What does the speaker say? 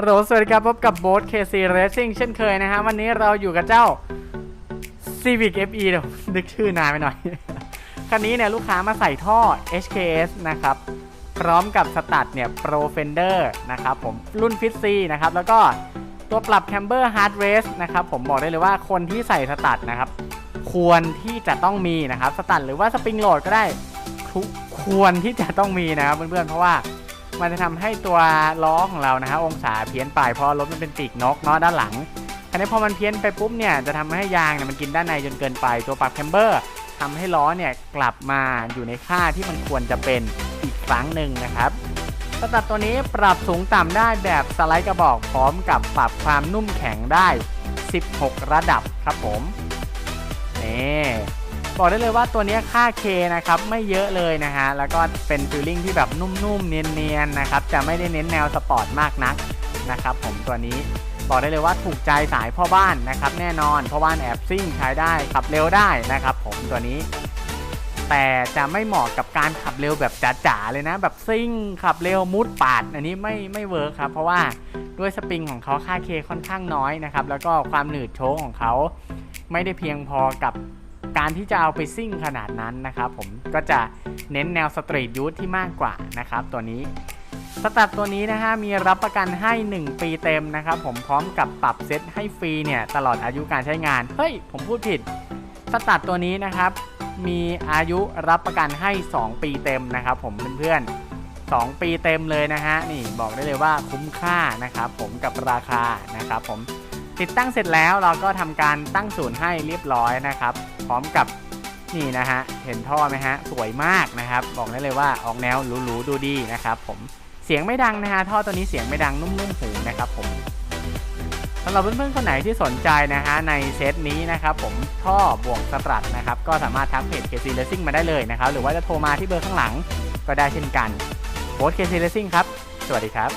ฮัลโหลสวัสดีครับพบกับโบ๊ท KC Racing เช่นเคยนะฮะ วันนี้เราอยู่กับเจ้า Civic FE เดี๋ยวนึกชื่อนานไปหน่อย คันนี้เนี่ยลูกค้ามาใส่ท่อ HKS นะครับ พร้อมกับสตัดเนี่ย Pro Fender นะครับผมรุ่น Fit C นะครับ แล้วก็ตัวปรับ Camber Hard Race นะครับ ผมบอกได้เลยว่าคนที่ใส่สตัดนะครับ ควรที่จะต้องมีนะครับ สตัดหรือว่าสปริงโหลดก็ได้ทุกควรที่จะต้องมีนะครับเพื่อนๆเพราะว่า มันจะทำให้ตัวล้อของเรานะฮะองศาเพี้ยนไปเพราะรถมันเป็นปีกนกเนาะด้านหลังคราวนี้พอมันเพี้ยนไปปุ๊บเนี่ยจะทำให้ยางเนี่ยมันกินด้านในจนเกินไปตัวปรับแคมเบอร์ทำให้ล้อเนี่ยกลับมาอยู่ในค่าที่มันควรจะเป็นอีกครั้งหนึ่งนะครับสตัดตัวนี้ปรับสูงต่ำได้แบบสไลด์กระบอกพร้อมกับปรับความนุ่มแข็งได้ 16 ระดับครับผมนี่ บอกได้เลยว่าตัวนี้ค่า K นะครับไม่เยอะเลยนะฮะแล้วก็เป็นฟิลลิ่งที่แบบนุ่มๆ เนียนๆนะครับจะไม่ได้เน้นแนวสปอร์ตมากนักนะครับผมตัวนี้บอกได้เลยว่าถูกใจสายพ่อบ้านนะครับแน่นอนพ่อบ้านแอบซิ่งใช้ได้ขับเร็วได้นะครับผมตัวนี้ แต่จะไม่เหมาะกับการขับเร็วแบบจ๋าๆเลยนะ แบบซิ่งขับเร็วมุดปาด อันนี้ไม่ไม่เวิร์คครับเพราะว่าด้วยสปริงของเขาค่า K ค่อนข้างน้อยนะครับแล้วก็ความหนืดโชคของเขาไม่ได้เพียงพอกับ การที่จะเอาไปซิ่งขนาดนั้นนะครับผมก็จะเน้นแนวสตรีทยูทที่มากกว่านะครับตัวนี้สตัดตัวนี้นะฮะมีรับประกันให้ 1 ปีเต็มนะครับผมพร้อมกับปรับเซตให้ฟรีเนี่ยตลอดอายุการใช้งาน เฮ้ย ผมพูดผิด สตัดตัวนี้นะครับ มีอายุรับประกันให้ 2 ปีเต็มนะครับผมเพื่อนๆ2ปีเต็มเลยนะฮะนี่บอกได้เลยว่าคุ้มค่านะครับผมกับราคานะครับผม ติดตั้งเสร็จแล้วเราก็ทำการตั้งศูนย์ให้เรียบร้อยนะครับ พร้อมกับนี่นะฮะ เห็นท่อไหมฮะ สวยมากนะครับ บอกได้เลยว่าออกแนวหรูๆดูดีนะครับ ผมเสียงไม่ดังนะฮะท่อตัวนี้เสียงไม่ดังนุ่มๆหูนะครับผมสำหรับเพื่อนๆคนไหนที่สนใจนะฮะในเซตนี้นะครับผมท่อบวกสตรัทนะครับก็สามารถทักเพจ KC Racing มาได้เลยนะครับหรือว่าจะโทรมาที่เบอร์ข้างหลังก็ได้เช่นกันโค้ด KC Racing ครับ สวัสดีครับ